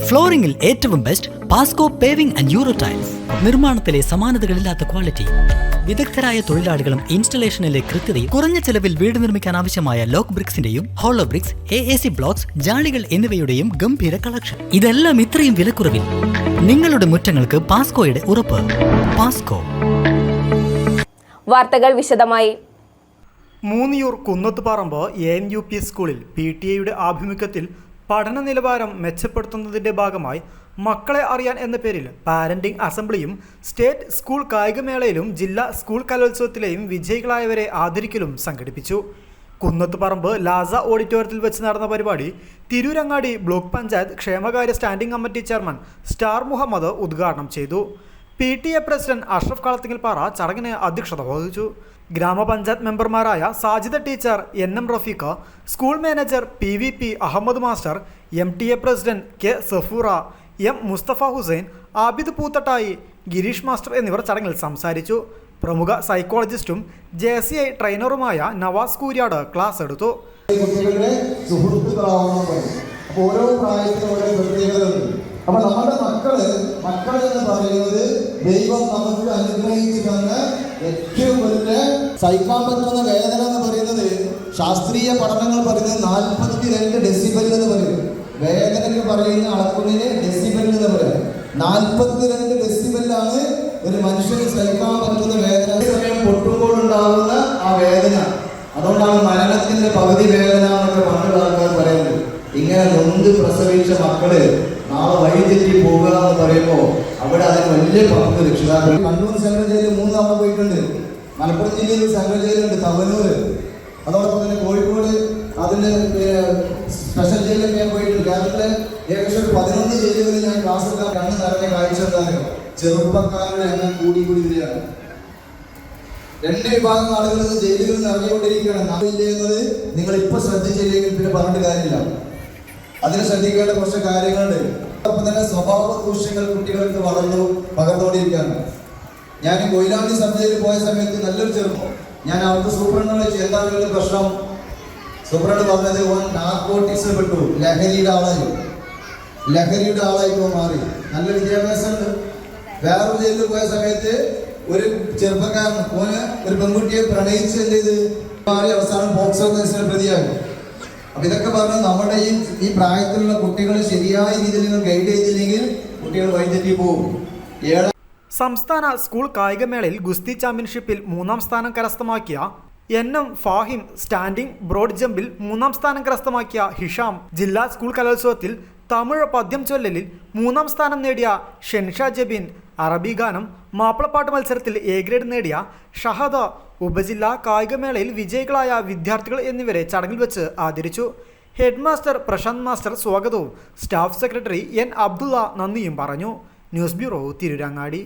ഫ്ലോറിംഗിൽ ഏറ്റവും best Pasco paving and Euro tiles നിർമ്മാണത്തിലെ സമാനതകളില്ലാത്ത ക്വാളിറ്റി വിദഗ്ധരായ തൊഴിലാളികളും ഇൻസ്റ്റലേഷനിലെ കൃത്യതയും കുറഞ്ഞ ചെലവിൽ വീട് നിർമ്മിക്കാൻ ആവശ്യമായ lock ബ്രിക്സിന്റെയും hollow bricks A A C blocks ജാളികൾ എന്നിവയുടെയും ഗംഭീര കളക്ഷൻ ഇതെല്ലാം ഇത്രയും വിലക്കുറവിൽ. നിങ്ങളുടെ മുറ്റങ്ങൾക്ക് പാസ്കോയുടെ ഉറപ്പ്. പാസ്കോ വാർത്തകൾ വിശദമായി. Moonniyur Kunnathuparamba A N U P സ്കൂളിൽ പി ടി എയുടെ ആഭിമുഖ്യത്തിൽ പഠന നിലവാരം മെച്ചപ്പെടുത്തുന്നതിന്റെ ഭാഗമായി മക്കളെ അറിയാൻ എന്ന പേരിൽ പാരന്റിംഗ് അസംബ്ലിയും സ്റ്റേറ്റ് സ്കൂൾ കായികമേളയിലും ജില്ലാ സ്കൂൾ കലോത്സവത്തിലെയും വിജയികളായവരെ ആദരിക്കലും സംഘടിപ്പിച്ചു. കുന്നത്തുപറമ്പ് ലാസ ഓഡിറ്റോറിയത്തിൽ വെച്ച് നടന്ന പരിപാടി തിരൂരങ്ങാടി ബ്ലോക്ക് പഞ്ചായത്ത് ക്ഷേമകാര്യ standing committee chairman star Muhammad ഉദ്ഘാടനം ചെയ്തു. P T A president Ashraf Kalathingalpara ചടങ്ങിന് അധ്യക്ഷത വഹിച്ചു. ഗ്രാമപഞ്ചായത്ത് മെമ്പർമാരായ Sajida teacher N M Rafeeqa school manager P V P Ahmed master M T A president K Safoora M Mustafa Hussain Abid Poothattai Girish master എന്നിവർ ചടങ്ങിൽ സംസാരിച്ചു. പ്രമുഖ സൈക്കോളജിസ്റ്റും ജെ സി ഐ ട്രെയിനറുമായ നവാസ് കൂര്യാട് ക്ലാസ് എടുത്തു. കുട്ടികളുടെ സുഹൃത്തുക്കളാവണം അപ്പോൾ ഓരോ പ്രായത്തിനും പ്രത്യേകതകളുണ്ട്. അപ്പൊ നമ്മുടെ മക്കൾ മക്കൾ എന്ന് പറയുന്നത് ദൈവം നമുക്ക് അനുഗ്രഹിച്ചു തന്ന ഏറ്റവും വലിയ സഹിക്കാൻ പറ്റുന്ന വേദന എന്ന് പറയുന്നത്. ശാസ്ത്രീയ പഠനങ്ങൾ പറയുന്നത് നാൽപ്പത്തി രണ്ട് ഡെസിബൽ എന്ന് പറയും. വേദനയ്ക്ക് പറയുന്ന അളക്കുന്നതിന് ഡെസിബൽ എന്ന് പറയാം. നാൽപ്പത്തി രണ്ട് ഡെസിബലാണ് ഒരു മനുഷ്യന് സഹിക്കാൻ പറ്റുന്ന വേദന. സമയം പൊട്ടുമ്പോൾ ഉണ്ടാകുന്ന ആ വേദന. അതുകൊണ്ടാണ് മരണത്തിന്റെ പകുതി വേദന എന്നൊക്കെ പണ്ടുള്ള ആൾക്കാർ പറയുന്നത്. ഇങ്ങനെ നൊന്ത് പ്രസവിച്ച മക്കൾ നാളെ വഴിതെറ്റി പോവുക എന്ന് പറയുമ്പോൾ അവിടെ അതിന് വലിയ പങ്ക് രക്ഷിതാക്കൾ. കണ്ണൂർ സെൻട്രൽ ജയിലിൽ പോയിട്ടുണ്ട്. മലപ്പുറം ജില്ലയിൽ സെൻട്രൽ ജയിലുണ്ട് തവനൂര്. അതോടൊപ്പം തന്നെ കോഴിക്കോട് അതിന്റെ സ്പെഷ്യൽ ജയിലിൽ ഞാൻ പോയിട്ടുണ്ട്. കേരളത്തിലെ ഏകദേശം പതിനൊന്ന് ജയിലുകളിൽ ഞാൻ ക്ലാസ് എടുക്കാൻ കണ്ണ് നിറഞ്ഞ കാഴ്ച എന്തായാലും ചെറുപ്പക്കാരുടെ എണ്ണം കൂടി കൂടി വരികയാണ്. രണ്ട് വിഭാഗം ആളുകൾ ജയിലുകളിൽ നിന്ന് ഇറങ്ങിക്കൊണ്ടിരിക്കുകയാണ് നാവില്ല എന്നത് നിങ്ങൾ ഇപ്പൊ ശ്രദ്ധിച്ചില്ലെങ്കിൽ പിന്നെ പറഞ്ഞിട്ട് കാര്യമില്ല. അതിന് ശ്രദ്ധിക്കേണ്ട കുറച്ച് കാര്യങ്ങളുണ്ട്. ഒപ്പം തന്നെ സ്വഭാവ ദൂഷ്യങ്ങൾ കുട്ടികൾക്ക് വളർന്നു പകർന്നുകൊണ്ടിരിക്കുകയാണ്. ഞാൻ കൊയിലാണ്ടി സബ് പോയ സമയത്ത് നല്ലൊരു ചെറുപ്പം. ഞാൻ അവർക്ക് സൂപ്രണ്ടിനോട് എന്താണ് ഒരു പ്രശ്നം? സൂപ്രണ്ട് പറഞ്ഞത് ഓൻ നാർക്കോട്ടിക്സിൽ പെട്ടു. ലഹരിയുടെ ആളായി. ലഹരിയുടെ പോ മാറി. നല്ല വിദ്യാഭ്യാസമുണ്ട്. വേറൊരു ജയിലിൽ പോയ സമയത്ത് ഒരു ചെറുപ്പക്കാരൻ ഓന് ഒരു പെൺകുട്ടിയെ പ്രണയിച്ച് എന്ത് ചെയ്ത്? മാറി അവസാനം പ്രതിയായി. അപ്പൊ ഇതൊക്കെ പറഞ്ഞാൽ നമ്മുടെ ഈ ഈ പ്രായത്തിലുള്ള കുട്ടികൾ ശരിയായ രീതിയിൽ നിങ്ങൾ ഗൈഡ് ചെയ്തില്ലെങ്കിൽ കുട്ടികൾ വൈദ്യുതി പോകും. ഏഴാം സംസ്ഥാന സ്കൂൾ കായികമേളയിൽ ഗുസ്തി ചാമ്പ്യൻഷിപ്പിൽ മൂന്നാം സ്ഥാനം കരസ്ഥമാക്കിയ N M Fahim standing broad ജമ്പിൽ മൂന്നാം സ്ഥാനം കരസ്ഥമാക്കിയ ഹിഷാം ജില്ലാ സ്കൂൾ കലോത്സവത്തിൽ തമിഴ് പദ്യം ചൊല്ലലിൽ മൂന്നാം സ്ഥാനം നേടിയ ഷെൻഷാ ജബീൻ അറബി ഗാനം മാപ്പിളപ്പാട്ട് മത്സരത്തിൽ എ ഗ്രേഡ് നേടിയ ഷഹദ ഉപജില്ലാ കായികമേളയിൽ വിജയികളായ വിദ്യാർത്ഥികൾ എന്നിവരെ ചടങ്ങിൽ വെച്ച് ആദരിച്ചു. ഹെഡ് മാസ്റ്റർ പ്രശാന്ത് മാസ്റ്റർ സ്വാഗതവും. സ്റ്റാഫ് സെക്രട്ടറി എൻ അബ്ദുള്ള നന്ദിയും പറഞ്ഞു. News bureau Tirurangadi.